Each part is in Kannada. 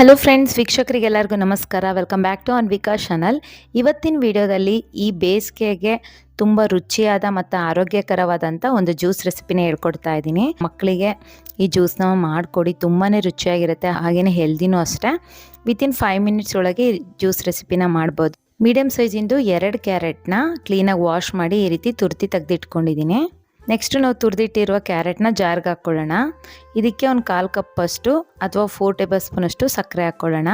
ಹಲೋ ಫ್ರೆಂಡ್ಸ್ ವೀಕ್ಷಕರಿಗೆಲ್ಲರಿಗೂ ನಮಸ್ಕಾರ. Welcome back to Anvika channel ಇವತ್ತಿನ ವಿಡಿಯೋದಲ್ಲಿ ಈ ಬೇಸಿಗೆಗೆ ತುಂಬ ರುಚಿಯಾದ ಮತ್ತು ಆರೋಗ್ಯಕರವಾದಂಥ ಒಂದು ಜ್ಯೂಸ್ ರೆಸಿಪಿನ ಹೇಳ್ಕೊಡ್ತಾ ಇದ್ದೀನಿ. ಮಕ್ಕಳಿಗೆ ಈ ಜ್ಯೂಸ್ನ ಮಾಡಿಕೊಡಿ ತುಂಬಾ ರುಚಿಯಾಗಿರುತ್ತೆ ಹಾಗೆಯೇ ಹೆಲ್ದಿನೂ ಅಷ್ಟೇ. ವಿತಿನ್ ಫೈವ್ ಮಿನಿಟ್ಸ್ ಒಳಗೆ ಜ್ಯೂಸ್ ರೆಸಿಪಿನ ಮಾಡ್ಬೋದು. ಮೀಡಿಯಮ್ ಸೈಜಿಂದು ಎರಡು ಕ್ಯಾರೆಟ್ನ ಕ್ಲೀನಾಗಿ ವಾಶ್ ಮಾಡಿ ಈ ರೀತಿ ತುರ್ತಿ ತೆಗೆದಿಟ್ಕೊಂಡಿದ್ದೀನಿ. ನೆಕ್ಸ್ಟ್ ನಾವು ತುರಿದಿಟ್ಟಿರುವ ಕ್ಯಾರೆಟ್ನ ಜಾರ್ಗೆ ಹಾಕ್ಕೊಳ್ಳೋಣ. ಇದಕ್ಕೆ ಒಂದು ಕಾಲು ಕಪ್ಪಷ್ಟು ಅಥವಾ ಫೋರ್ ಟೇಬಲ್ ಸ್ಪೂನಷ್ಟು ಸಕ್ಕರೆ ಹಾಕ್ಕೊಳ್ಳೋಣ.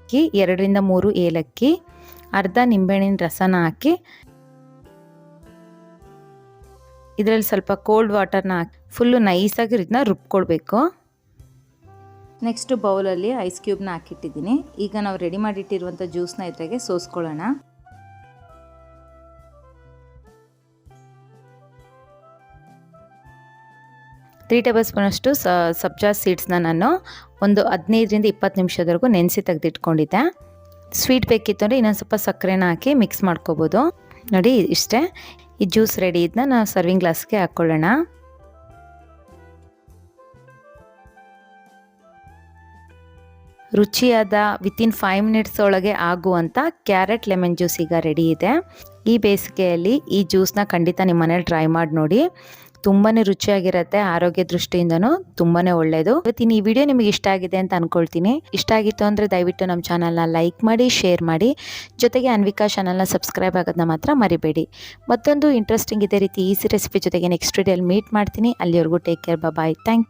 ಅಕ್ಕಿ ಎರಡರಿಂದ ಮೂರು ಏಲಕ್ಕಿ, ಅರ್ಧ ನಿಂಬೆಹಣ್ಣಿನ ರಸನ ಹಾಕಿ. ಇದರಲ್ಲಿ ಸ್ವಲ್ಪ ಕೋಲ್ಡ್ ವಾಟರ್ನ ಹಾಕಿ ಫುಲ್ಲು ನೈಸಾಗಿ ಇದನ್ನ ರುಬ್ಕೊಳ್ಬೇಕು. ನೆಕ್ಸ್ಟು ಬೌಲಲ್ಲಿ ಐಸ್ ಕ್ಯೂಬ್ನ ಹಾಕಿಟ್ಟಿದ್ದೀನಿ. ಈಗ ನಾವು ರೆಡಿ ಮಾಡಿಟ್ಟಿರುವಂಥ ಜ್ಯೂಸ್ನ ಇದ್ರಾಗೆ ಸೋಸ್ಕೊಳ್ಳೋಣ. ತ್ರೀ ಟೇಬಲ್ ಸ್ಪೂನಷ್ಟು ಸಬ್ಜಾ ಸೀಡ್ಸ್ನ ನಾನು ಒಂದು ಹದಿನೈದರಿಂದ ಇಪ್ಪತ್ತು ನಿಮಿಷದವರೆಗೂ ನೆನೆಸಿ ತೆಗೆದಿಟ್ಕೊಂಡಿದ್ದೆ. ಸ್ವೀಟ್ ಬೇಕಿತ್ತು ಅಂದರೆ ಇನ್ನೊಂದು ಸ್ವಲ್ಪ ಸಕ್ಕರೆನ ಹಾಕಿ ಮಿಕ್ಸ್ ಮಾಡ್ಕೋಬೋದು. ನೋಡಿ ಇಷ್ಟೇ. ಈ ಜ್ಯೂಸ್ ರೆಡಿ ಇದನ್ನ ನಾವು ಸರ್ವಿಂಗ್ ಗ್ಲಾಸ್ಗೆ ಹಾಕ್ಕೊಳ್ಳೋಣ ರುಚಿಯಾದ ವಿತಿನ್ ಫೈವ್ ಮಿನಿಟ್ಸ್ ಒಳಗೆ ಆಗುವಂಥ ಕ್ಯಾರೆಟ್ ಲೆಮನ್ ಜ್ಯೂಸ್ ಈಗ ರೆಡಿ ಇದೆ. ಈ ಬೇಸಿಗೆಯಲ್ಲಿ ಈ ಜ್ಯೂಸ್ನ ಖಂಡಿತ ನಿಮ್ಮ ಮನೇಲಿ ಟ್ರೈ ಮಾಡಿ ನೋಡಿ. ತುಂಬಾ ರುಚಿಯಾಗಿರುತ್ತೆ, ಆರೋಗ್ಯ ದೃಷ್ಟಿಯಿಂದನೂ ತುಂಬಾ ಒಳ್ಳೆಯದು ಇವತ್ತಿನ ಈ ವಿಡಿಯೋ ನಿಮಗೆ ಇಷ್ಟ ಆಗಿದೆ ಅಂತ ಅನ್ಕೊಳ್ತೀನಿ. ಇಷ್ಟ ಆಗಿತ್ತು ಅಂದರೆ ದಯವಿಟ್ಟು ನಮ್ಮ ಚಾನಲ್ನ ಲೈಕ್ ಮಾಡಿ, ಶೇರ್ ಮಾಡಿ. ಜೊತೆಗೆ ಅನ್ವಿಕಾ ಚಾನಲ್ನ ಸಬ್ಸ್ಕ್ರೈಬ್ ಆಗೋದನ್ನ ಮಾತ್ರ ಮರಿಬೇಡಿ. ಮತ್ತೊಂದು ಇಂಟ್ರೆಸ್ಟಿಂಗ್ ಇದೇ ರೀತಿ ಈಸಿ ರೆಸಿಪಿ ಜೊತೆಗೆ ನೆಕ್ಸ್ಟ್ ವಿಡಿಯೋಲಿ ಮೀಟ್ ಮಾಡ್ತೀನಿ. ಅಲ್ಲಿವರೆಗೂ ಟೇಕ್ ಕೇರ್ ಬಾಯ್ ಥ್ಯಾಂಕ್